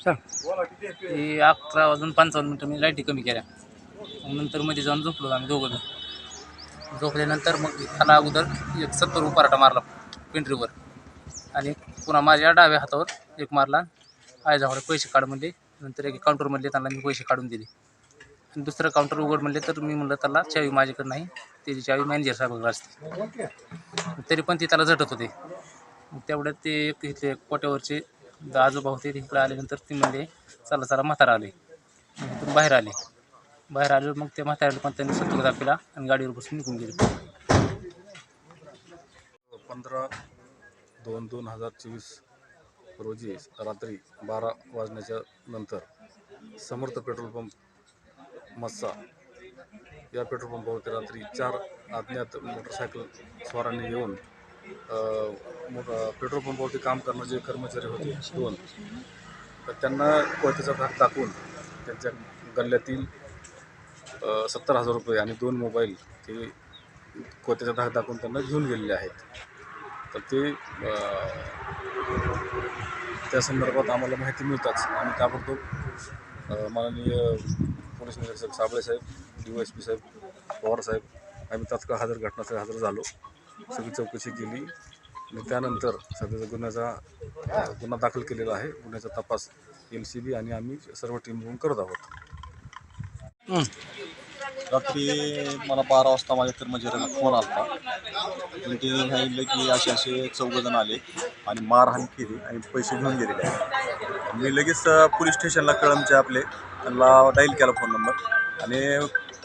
ते अकरा वाजून पंचावन्न मिनटं मी लाईटी कमी केल्या. मग नंतर मध्ये जाऊन झोपलो आम्ही दोघं जण. झोपल्यानंतर मग त्याला अगोदर एक सत्तर उपाराटा मारला पेंट्रीवर आणि पुन्हा माझ्या डाव्या हातावर एक मारला. आयजावर पैसे काढ म्हणले. नंतर एक काउंटरमधले त्यांना मी पैसे काढून दिले. आणि दुसरं काउंटर उघड म्हणले तर मी म्हणलं त्याला चावी माझ्याकडे नाही. त्याची चावी मॅनेजर साहेबाकडे असते. तरी पण ते त्याला झटत होते. मग तेवढ्यात ते एक इथले कोट्यावरचे आजोबा होते ते इकडे आल्यानंतर ती म्हणले चला चला म्हातारा आले. इथून बाहेर आले. बाहेर आले मग ते म्हाताऱ्याला पण त्यांनी सत्तर दाखविला आणि गाडीवर बसून निघून गेले. पंधरा दोन दोन हजार चोवीस रोजी रात्री बारा वाजण्याच्या नंतर समर्थ पेट्रोल पंप मस्सा या पेट्रोल पंपावरती रात्री चार अज्ञात मोटरसायकल स्वारांनी येऊन पेट्रोल पंपावरती काम करणारे जे कर्मचारी होते दोन तर त्यांना कोयत्याचा भाग टाकून त्यांच्या गल्ल्यातील सत्तर हजार रुपये आणि दोन मोबाईल ते कोयत्याचा धाक टाकून त्यांना घेऊन गेलेले आहेत. तर ते त्या संदर्भात आम्हाला माहिती मिळताच आम्ही ताबडतोब माननीय पोलीस निरीक्षक साबळे साहेब डी एस पी साहेब पवार साहेब आम्ही तात्काळ हजर घटनास्थळी हजर झालो. सगळी चौकशी केली आणि त्यानंतर सध्याचा गुन्ह्याचा गुन्हा दाखल केलेला आहे. गुन्ह्याचा तपास एल सी बी आणि आम्ही सर्व टीम मिळून करत आहोत. रात्री मला बारा वाजता माझ्या कर्मचाऱ्याला फोन आला. आणि त्यांनी सांगितलं की असे असे चौघजण आले आणि मारहाण केली आणि पैसे घेऊन गेलेले मी लगेच पोलीस स्टेशनला कळमचे आपले. त्यांना डाईल केला फोन नंबर आणि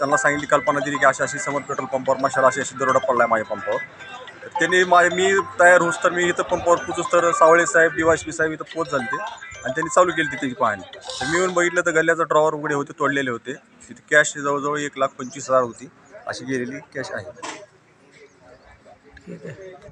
त्यांना सांगितली कल्पना दिली की अशी अशी समोर पेट्रोल पंपावर मशाला अशी अशी दरोडा पडला आहे माझ्या पंपावर त्यांनी मा मी तयार होऊस तर मी इथं पंपावर पोचूस तर सावळे साहेब दिवाशी साहेब इथं पोच झाले ते आणि त्यांनी चालू केली त्याची पाहणी. तर मी येऊन बघितलं तर गल्ल्याचं ड्रॉवर उघडे होते तोडलेले होते. तिथे कॅश जवळजवळ एक लाख पंचवीस हजार होती. अशी गेलेली कॅश आहे. ठीक आहे.